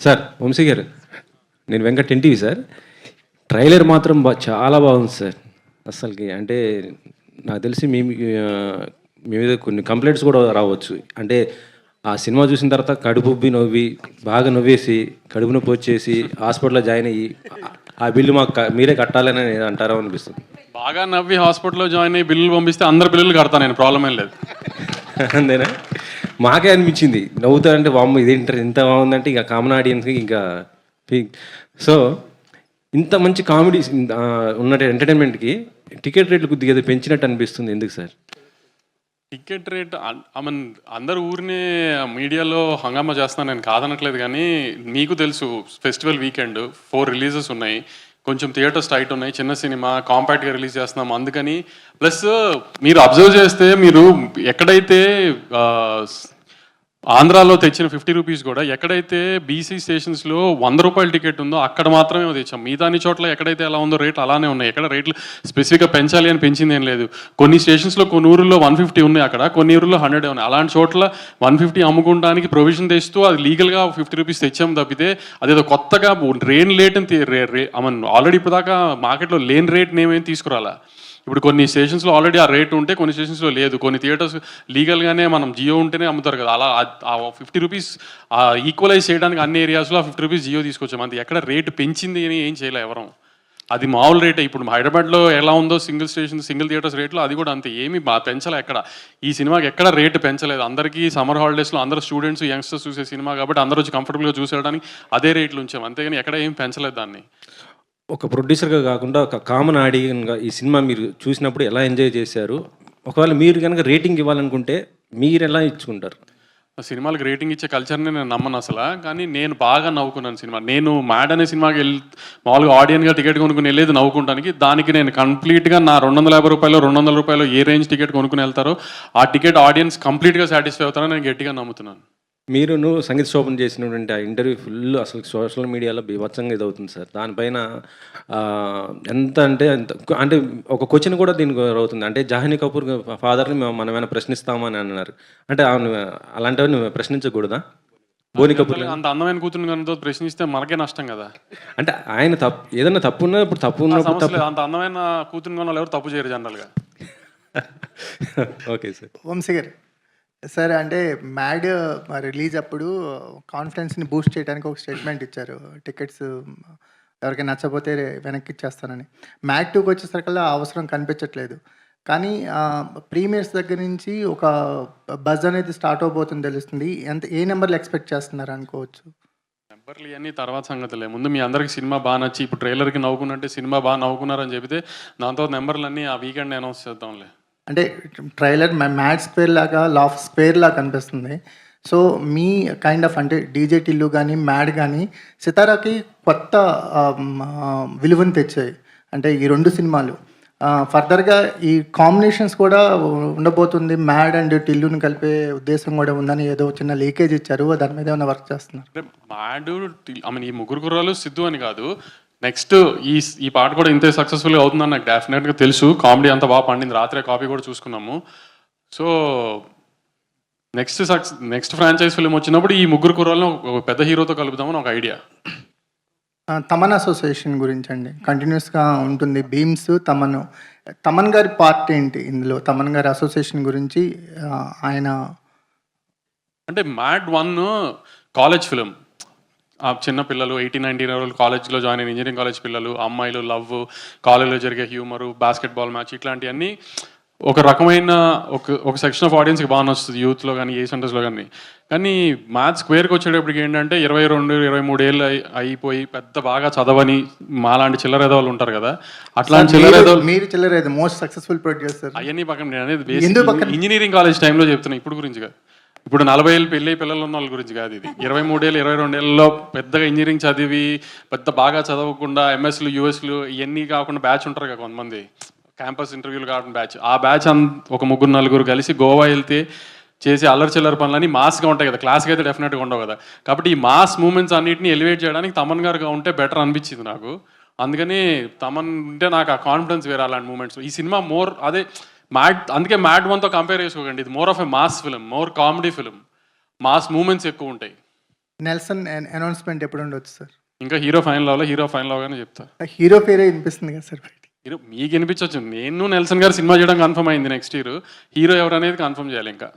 Sir Vamsi గారు నేను Venkat NTV sir. Trailer మాత్రం బా చాలా బాగుంది సార్. అసలుకి అంటే నాకు తెలిసి మీ మీద కొన్ని కంప్లైంట్స్ కూడా రావచ్చు. అంటే ఆ సినిమా చూసిన తర్వాత కడుపు ఉబ్బి నవ్వి బాగా నవ్వేసి కడుపు నొప్పి వచ్చేసి హాస్పిటల్లో జాయిన్ అయ్యి ఆ- బిల్లు మాకు మీరే కట్టాలని అంటారో అనిపిస్తుంది. బాగా నవ్వి హాస్పిటల్లో జాయిన్ అయ్యి బిల్లులు పంపిస్తే అందరు బిల్లులు కడతాను నేను ప్రాబ్లం ఏం లేదు. అంతేనా? మాకే అనిపించింది. నవ్వుతారంటే వామ్మ ఇదేంటారు ఇంత బాగుందంటే ఇంకా కామన్ ఆడియన్స్కి ఇంకా సో ఇంత మంచి కామెడీ ఉన్న ఎంటర్టైన్మెంట్కి టికెట్ రేట్లు కొద్దిగా పెంచినట్టు అనిపిస్తుంది. ఎందుకు సార్? టికెట్ రేట్ మన్ అందరు ఊరినే మీడియాలో హంగామా చేస్తాను నేను కాదనట్లేదు కానీ మీకు తెలుసు ఫెస్టివల్ వీకెండ్ ఫోర్ రిలీజెస్ ఉన్నాయి. కొంచెం థియేటర్స్ టైట్ ఉన్నాయి చిన్న సినిమా కాంపాక్ట్గా రిలీజ్ చేస్తున్నాం. అందుకని ప్లస్ మీరు అబ్జర్వ్ చేస్తే మీరు ఎక్కడైతే ఆంధ్రాలో తెచ్చిన ఫిఫ్టీ రూపీస్ కూడా ఎక్కడైతే బీసీ స్టేషన్స్లో వంద రూపాయల టికెట్ ఉందో అక్కడ మాత్రమే తెచ్చాం. మిగతాని చోట్ల ఎక్కడైతే ఎలా ఉందో రేట్లు అలానే ఉన్నాయి. ఎక్కడ రేట్లు స్పెసిఫిక్గా పెంచాలి అని పెంచింది ఏం లేదు. కొన్ని స్టేషన్స్లో కొన్ని ఊర్లో వన్ ఫిఫ్టీ ఉన్నాయి అక్కడ కొన్ని ఊర్లో హండ్రెడ్ ఉన్నాయి. అలాంటి చోట్ల వన్ ఫిఫ్టీ అమ్ముకోవడానికి ప్రొవిజన్ తెస్తూ అది లీగల్గా ఫిఫ్టీ రూపీస్ తెచ్చాం తప్పితే అదేదో కొత్తగా రేన్ లేట్ అని ఆల్రెడీ ఇప్పుడు దాకా మార్కెట్లో లేని రేట్ నేమేం తీసుకురాలా. ఇప్పుడు కొన్ని స్టేషన్స్లో ఆల్రెడీ ఆ రేట్ ఉంటే కొన్ని స్టేషన్స్లో లేదు. కొన్ని థియేటర్స్ లీగల్గానే మనం జియో ఉంటేనే అమ్ముతారు కదా. అలా ఆ- ఫిఫ్టీ రూపీస్ ఈక్వలైజ్ చేయడానికి అన్ని ఏరియాస్లో ఆ ఫిఫ్టీ రూపీస్ జియో తీసుకొచ్చాం. అంతే. ఎక్కడ రేటు పెంచింది అని ఏం చేయలే ఎవరం. అది మామూలు రేటే ఇప్పుడు హైదరాబాద్లో ఎలా ఉందో సింగిల్ స్టేషన్ సింగిల్ థియేటర్స్ రేట్లో అది కూడా అంతే. ఏమి పెంచలే ఎక్కడ. ఈ సినిమాకి ఎక్కడ రేటు పెంచలేదు. అందరికీ సమ్మర్ హాలిడేస్లో అందరూ స్టూడెంట్స్ యంగ్స్టర్స్ చూసే సినిమా కాబట్టి అందరూ వచ్చి కంఫర్టబుల్గా చూసేయడానికి అదే రేట్లు ఉంచాం. అంతేగాని ఎక్కడ ఏం పెంచలేదు దాన్ని. ఒక ప్రొడ్యూసర్గా కాకుండా ఒక కామన్ ఆడియన్గా ఈ సినిమా మీరు చూసినప్పుడు ఎలా ఎంజాయ్ చేశారు? ఒకవేళ మీరు కనుక రేటింగ్ ఇవ్వాలనుకుంటే మీరు ఎలా ఇచ్చుకుంటారు? ఆ సినిమాలకు రేటింగ్ ఇచ్చే కల్చర్ని నేను నమ్మను అసలు. కానీ నేను బాగా నవ్వుకున్నాను సినిమా. నేను మ్యాడ్ అనే సినిమాకి వెళ్ళి మామూలుగా ఆడియన్గా టికెట్ కొనుక్కుని వెళ్ళేది నవ్వుకుంటానికి దానికి నేను కంప్లీట్గా నా రెండు వందల యాభై రూపాయలు రెండు వందల రూపాయలు ఏ రేంజ్ టికెట్ కొనుక్కుని వెళ్తారో ఆ టికెట్ ఆడియన్స్ కంప్లీట్గా సాటిస్ఫై అవుతారని నేను గట్టిగా నమ్ముతున్నాను. మీరు నువ్వు సంగీత శోభన్ చేసినటువంటి ఆ ఇంటర్వ్యూ ఫుల్ అసలు సోషల్ మీడియాలో బీభత్సంగా ఇదవుతుంది సార్. దానిపైన ఎంత అంటే ఎంత అంటే ఒక క్వశ్చన్ కూడా దీనికి అవుతుంది అంటే జాహ్నీ కపూర్ ఫాదర్ని మనం ఏమైనా ప్రశ్నిస్తామని అన్నారు. అంటే అలాంటివి నువ్వు ప్రశ్నించకూడదా? బోని కపూర్ అంత అందమైన కూతురు కనుక ప్రశ్నిస్తే మనకే నష్టం కదా. అంటే ఆయన తప్పు ఏదైనా తప్పు ఉన్నా ఇప్పుడు తప్పు ఉన్నప్పుడు అంత అందమైన కూతురు కొన్న ఎవరు తప్పు చేయరు జనరల్గా. Okay sir. వంశీ గారు సార్ అంటే మ్యాడ్ రిలీజ్ అప్పుడు కాన్ఫిడెన్స్ని బూస్ట్ చేయడానికి ఒక స్టేట్మెంట్ ఇచ్చారు. టికెట్స్ ఎవరికైనా నచ్చపోతే వెనక్కి ఇచ్చేస్తానని. మ్యాడ్ టూకి వచ్చేసరికల్లా ఆ అవసరం కనిపించట్లేదు. కానీ ప్రీమియర్స్ దగ్గర నుంచి ఒక బజ్ అనేది స్టార్ట్ అవబోతుంది తెలుస్తుంది. ఎంత ఏ నెంబర్లు ఎక్స్పెక్ట్ చేస్తున్నారు అనుకోవచ్చు? నెంబర్లు ఇవన్నీ తర్వాత సంగతులే. ముందు మీ అందరికి సినిమా బాగా నచ్చి ఇప్పుడు ట్రైలర్కి నవ్వుకున్నట్టే సినిమా బాగా నవ్వుకున్నారని చెబితే దాంతో నెంబర్లన్నీ ఆ వీకెండ్ అనౌన్స్ చేద్దాంలే. అంటే ట్రైలర్ మ్యాడ్ స్క్వేర్ లాగా లాఫ్ స్క్వేర్ లాగా కనిపిస్తుంది. సో మీ కైండ్ ఆఫ్ అంటే డీజే టిల్లు కానీ మ్యాడ్ కానీ సితారాకి కొత్త విలువను తెచ్చాయి. అంటే ఈ రెండు సినిమాలు. ఫర్దర్గా ఈ కాంబినేషన్స్ కూడా ఉండబోతుంది. మ్యాడ్ అండ్ టిల్లుని కలిపే ఉద్దేశం కూడా ఉందని ఏదో చిన్న లీకేజ్ ఇచ్చారు. దాని మీద ఏమైనా వర్క్ చేస్తున్నారు? మ్యాడ్ ఐ మీన్ ఈ ముగ్గురు గుర్రాలు సిద్ధు అని కాదు. నెక్స్ట్ ఈ ఈ పాట కూడా ఇంతే సక్సెస్ఫుల్గా అవుతుందని నాకు డెఫినెట్గా తెలుసు. కామెడీ అంతా బాగా పండింది. రాత్రే కాపీ కూడా చూసుకున్నాము. So next success next franchise film వచ్చినప్పుడు ఈ ముగ్గురు కుర్రాలను ఒక పెద్ద హీరోతో కలుపుదామని ఒక ఐడియా తమన్ అసోసియేషన్ గురించి అండి. కంటిన్యూస్గా ఉంటుంది. బీమ్స్ తమన్. తమన్ గారి పార్ట్ ఏంటి ఇందులో? తమన్ గారి అసోసియేషన్ గురించి ఆయన అంటే మ్యాడ్ వన్ కాలేజ్ ఫిలిం ఆ చిన్న పిల్లలు ఎయిటీన్ నైన్టీన్ ఇయర్ కాలేజ్లో జాయిన్ అయిన ఇంజనీరింగ్ కాలేజ్ పిల్లలు అమ్మాయిలు లవ్ కాలేజ్లో జరిగే హ్యూమరు బాస్కెట్బాల్ మ్యాచ్ ఇట్లాంటివన్నీ ఒక రకమైన ఒక ఒక సెక్షన్ ఆఫ్ ఆడియన్స్కి బాగా నచ్చుతుంది యూత్లో కానీ ఏ సెంటర్స్లో కానీ కానీ మ్యాథ్స్ స్క్వేర్కి వచ్చేటప్పటికి ఏంటంటే ఇరవై రెండు ఇరవై మూడు ఏళ్ళు అయి- అయిపోయి పెద్ద బాగా చదవని మాలాంటి చిల్లరేదవాళ్ళు ఉంటారు కదా. అట్లాంటి చిల్లరేదవాళ్ళు మీరు చిల్లరేది మోస్ట్ సక్సెస్ఫుల్ ప్రొడ్యూసర్ అవన్నీ పక్కన నేను అనేది? ఇంజనీరింగ్ కాలేజ్ టైంలో చెప్తున్నా ఇప్పుడు గురించి కాదు. ఇప్పుడు నలభై ఏళ్ళు పెళ్ళి పిల్లలు ఉన్న వాళ్ళ గురించి కాదు ఇది. ఇరవై మూడేళ్ళు ఇరవై రెండేళ్ళలో పెద్దగా ఇంజనీరింగ్ చదివి పెద్ద బాగా చదవకుండా ఎంఎస్లు యూఎస్లు ఇవన్నీ కాకుండా బ్యాచ్ ఉంటారు కదా కొంతమంది. క్యాంపస్ ఇంటర్వ్యూలు కాకుండా బ్యాచ్. ఆ బ్యాచ్ ఒక ముగ్గురు నలుగురు కలిసి గోవా వెళ్తే చేసే అల్లరి చిల్లర పనులని మాస్గా ఉంటాయి కదా. క్లాస్కి అయితే డెఫినెట్గా ఉండవు కదా. కాబట్టి ఈ మాస్ మూమెంట్స్ అన్నింటిని ఎలివేట్ చేయడానికి తమన్ గారుగా ఉంటే బెటర్ అనిపించింది నాకు. అందుకని తమన్ ఉంటే నాకు ఆ కాన్ఫిడెన్స్ వేరే అలాంటి మూమెంట్స్ ఈ సినిమా మోర్ అదే మ్యాడ్ అందుకే మ్యాడ్ వన్తో కంపేర్ చేసుకోకండి. ఇది more of a mass film more comedy film. Mass moments ఎక్కువ ఉంటాయి. నెల్సన్ అనౌన్స్మెంట్ ఎప్పుడు ఉండొచ్చు సార్? ఇంకా హీరో ఫైనల్ అవ్వాలి హీరో ఫైనల్ అవగానే చెప్తా. హీరో పేరే వినిపిస్తుంది కదా సార్ హీరో మీకు వినిపించవచ్చు నేను నెల్సన్ గారు సినిమా చేయడం కన్ఫర్మ్ అయింది నెక్స్ట్ ఇయర్. హీరో ఎవరు అనేది కన్ఫర్మ్ చేయాలి ఇంకా.